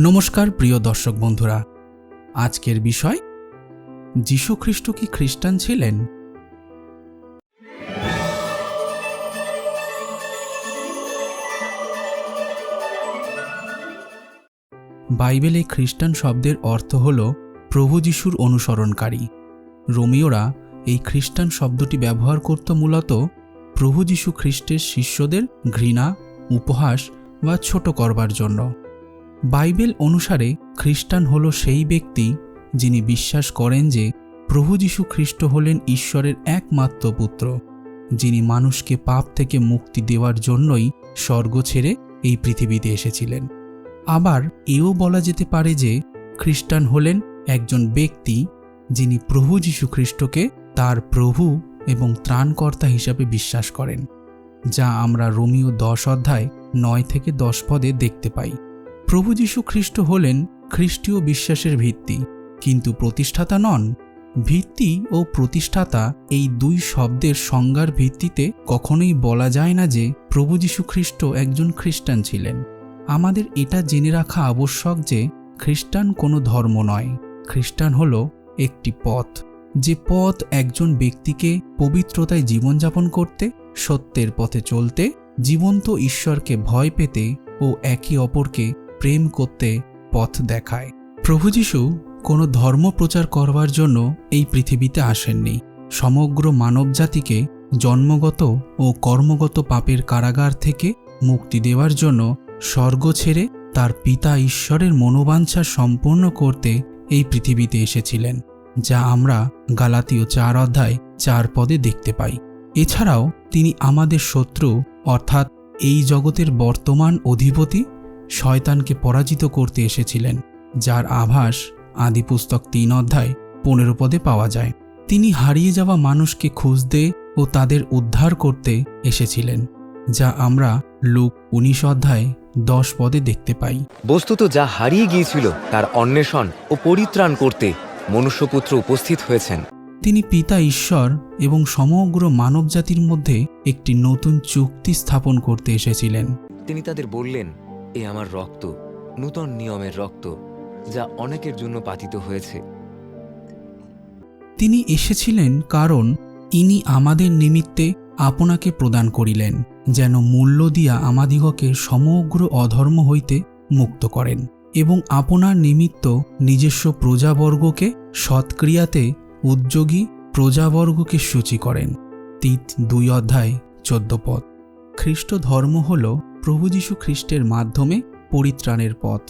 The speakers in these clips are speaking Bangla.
নমস্কার, প্রিয় দর্শক বন্ধুরা। আজকের বিষয় যীশুখ্রিস্ট কি খ্রিস্টান ছিলেন? বাইবেলে খ্রিস্টান শব্দের অর্থ হল প্রভু যিশুর অনুসরণকারী। রোমিওরা এই খ্রিস্টান শব্দটি ব্যবহার করত মূলত প্রভু যিশু খ্রিস্টের শিষ্যদের ঘৃণা, উপহাস বা ছোট করবার জন্য। বাইবেল অনুসারে খ্রিস্টান হল সেই ব্যক্তি যিনি বিশ্বাস করেন যে প্রভু যীশু খ্রিস্ট হলেন ঈশ্বরের একমাত্র পুত্র, যিনি মানুষকে পাপ থেকে মুক্তি দেওয়ার জন্যই স্বর্গ ছেড়ে এই পৃথিবীতে এসেছিলেন। আবার এও বলা যেতে পারে যে খ্রিস্টান হলেন একজন ব্যক্তি যিনি প্রভু যীশু খ্রিস্টকে তার প্রভু এবং ত্রাণকর্তা হিসাবে বিশ্বাস করেন, যা আমরা রোমিও দশ অধ্যায় নয় থেকে দশ পদে দেখতে পাই। প্রভু যীশু খ্রিস্ট হলেন খ্রিস্টীয় বিশ্বাসের ভিত্তি, কিন্তু প্রতিষ্ঠাতা নন। ভিত্তি ও প্রতিষ্ঠাতা এই দুই শব্দের সংজ্ঞার ভিত্তিতে কখনোই বলা যায় না যে প্রভু যীশু খ্রিস্ট একজন খ্রিস্টান ছিলেন। আমাদের এটা জেনে রাখা আবশ্যক যে খ্রিস্টান কোনো ধর্ম নয়। খ্রিস্টান হল একটি পথ, যে পথ একজন ব্যক্তিকে পবিত্রতায় জীবনযাপন করতে, সত্যের পথে চলতে, জীবন্ত ঈশ্বরকে ভয় পেতে ও একে অপরকে প্রেম করতে পথ দেখায়। প্রভু যীশু কোনো ধর্ম প্রচার করবার জন্য এই পৃথিবীতে আসেননি। সমগ্র মানবজাতিকে জন্মগত ও কর্মগত পাপের কারাগার থেকে মুক্তি দেওয়ার জন্য স্বর্গ ছেড়ে তার পিতা ঈশ্বরের মনোবাঞ্ছা সম্পূর্ণ করতে এই পৃথিবীতে এসেছিলেন, যা আমরা গালাতীয় চার অধ্যায় চার পদে দেখতে পাই। এছাড়াও তিনি আমাদের শত্রু, অর্থাৎ এই জগতের বর্তমান অধিপতি শয়তানকে পরাজিত করতে এসেছিলেন যার আভাস আদিপুস্তক তিন অধ্যায় পনেরো পদে পাওয়া যায়। তিনি হারিয়ে যাওয়া মানুষকে খুঁজতে ও তাদের উদ্ধার করতে এসেছিলেন যা আমরা লুক উনিশ অধ্যায় দশ পদে দেখতে পাই। বস্তুত যা হারিয়ে গিয়েছিল তার অন্বেষণ ও পরিত্রাণ করতে মনুষ্যপুত্র উপস্থিত হয়েছেন। তিনি পিতা ঈশ্বর এবং সমগ্র মানবজাতির মধ্যে একটি নতুন চুক্তি স্থাপন করতে এসেছিলেন। তিনি তাদের বললেন এ আমার রক্ত, নূতন নিয়মের রক্ত, যা অনেকের জন্য পাতিত হয়েছে। তিনি এসেছিলেন কারণ ইনি আমাদের নিমিত্তে আপনাকে প্রদান করিলেন, যেন মূল্য দিয়া আমাদিগকে সমগ্র অধর্ম হইতে মুক্ত করেন এবং আপনার নিমিত্ত নিজস্ব প্রজাবর্গকে সৎক্রিয়াতে উদ্যোগী প্রজাবর্গকে সূচি করেন। তিত দুই অধ্যায়, চোদ্দ পদ। খ্রিস্ট ধর্ম হল প্রভু যীশু খ্রিস্টের মাধ্যমে পরিত্রাণের পথ।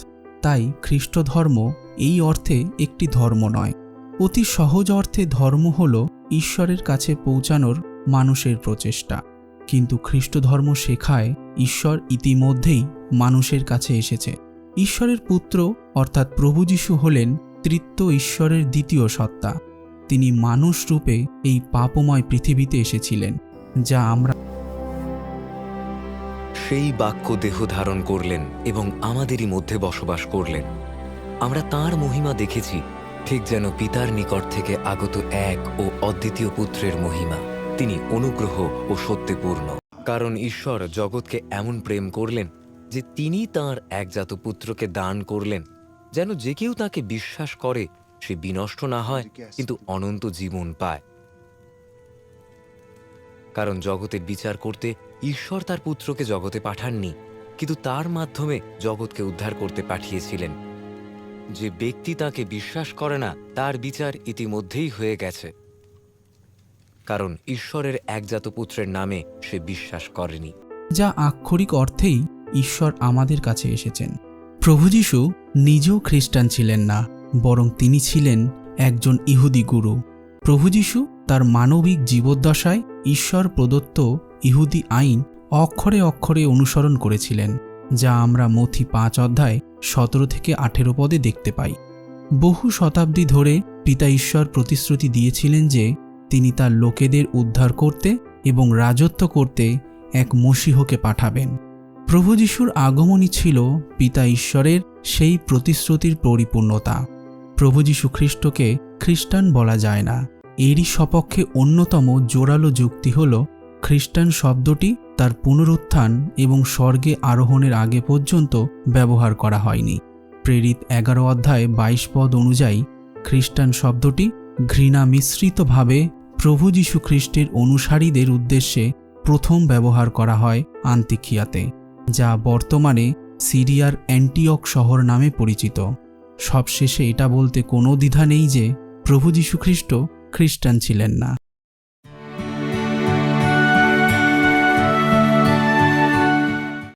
তাই খ্রিস্ট ধর্ম এই অর্থে একটি ধর্ম নয়। অতি সহজ অর্থে ধর্ম হল ঈশ্বরের কাছে পৌঁছানোর মানুষের প্রচেষ্টা। কিন্তু খ্রিস্ট ধর্ম শেখায় ঈশ্বর ইতিমধ্যেই মানুষের কাছে এসেছে। ঈশ্বরের পুত্র, অর্থাৎ প্রভু যীশু হলেন তৃত্ব ঈশ্বরের দ্বিতীয় সত্তা। তিনি মানুষ রূপে এই পাপময় পৃথিবীতে এসেছিলেন, যা আমরা সেই বাক্য দেহ ধারণ করলেন এবং আমাদেরই মধ্যে বসবাস করলেন। আমরা তার মহিমা দেখেছি, ঠিক যেন পিতার নিকট থেকে আগত এক ও অদ্বিতীয় পুত্রের মহিমা। তিনি অনুগ্রহ ও সত্যপূর্ণ। কারণ ঈশ্বর জগৎকে এমন প্রেম করলেন যে তিনি তার একজাত পুত্রকে দান করলেন, যেন যে কেউ তাকে বিশ্বাস করে সে বিনষ্ট না হয়, কিন্তু অনন্ত জীবন পায়। কারণ জগতের বিচার করতে ঈশ্বর তার পুত্রকে জগতে পাঠাননি, কিন্তু তার মাধ্যমে জগৎকে উদ্ধার করতে পাঠিয়েছিলেন। যে ব্যক্তি তাকে বিশ্বাস করে না, তার বিচার ইতিমধ্যেই হয়ে গেছে। কারণ ঈশ্বরের একজাত পুত্রের নামে সে বিশ্বাস করেনি। যা আক্ষরিক অর্থেই ঈশ্বর আমাদের কাছে এসেছেন। প্রভু যীশু নিজেও খ্রিস্টান ছিলেন না, বরং তিনি ছিলেন একজন ইহুদি গুরু। প্রভু যীশু তার মানবিক জীবদ্দশায় ঈশ্বর প্রদত্ত ইহুদি আইন অক্ষরে অক্ষরে অনুসরণ করেছিলেন, যা আমরা মথি পাঁচ অধ্যায় সতেরো থেকে আঠেরো পদে দেখতে পাই। বহু শতাব্দী ধরে পিতা ঈশ্বর প্রতিশ্রুতি দিয়েছিলেন যে তিনি তার লোকেদের উদ্ধার করতে এবং রাজত্ব করতে এক মসীহকে পাঠাবেন। প্রভু যিশুর আগমনই ছিল পিতা ঈশ্বরের সেই প্রতিশ্রুতির পরিপূর্ণতা। প্রভু যীশু খ্রিস্টকে খ্রিস্টান বলা যায় না। এরই সপক্ষে অন্যতম জোরালো যুক্তি হল, খ্রিস্টান শব্দটি তার পুনরুত্থান এবং স্বর্গে আরোহণের আগে পর্যন্ত ব্যবহার করা হয়নি। প্রেরিত এগারো অধ্যায় বাইশ পদ অনুযায়ী, খ্রিস্টান শব্দটি ঘৃণা মিশ্রিতভাবে প্রভু যীশু খ্রিস্টের অনুসারীদের উদ্দেশ্যে প্রথম ব্যবহার করা হয় আন্তিখিয়াতে যা বর্তমানে সিরিয়ার অ্যান্টিওক শহর নামে পরিচিত। সবশেষে এটা বলতে কোনো দ্বিধা নেই যে, প্রভু যীশু খ্রিস্ট খ্রিস্টান ছিলেন না।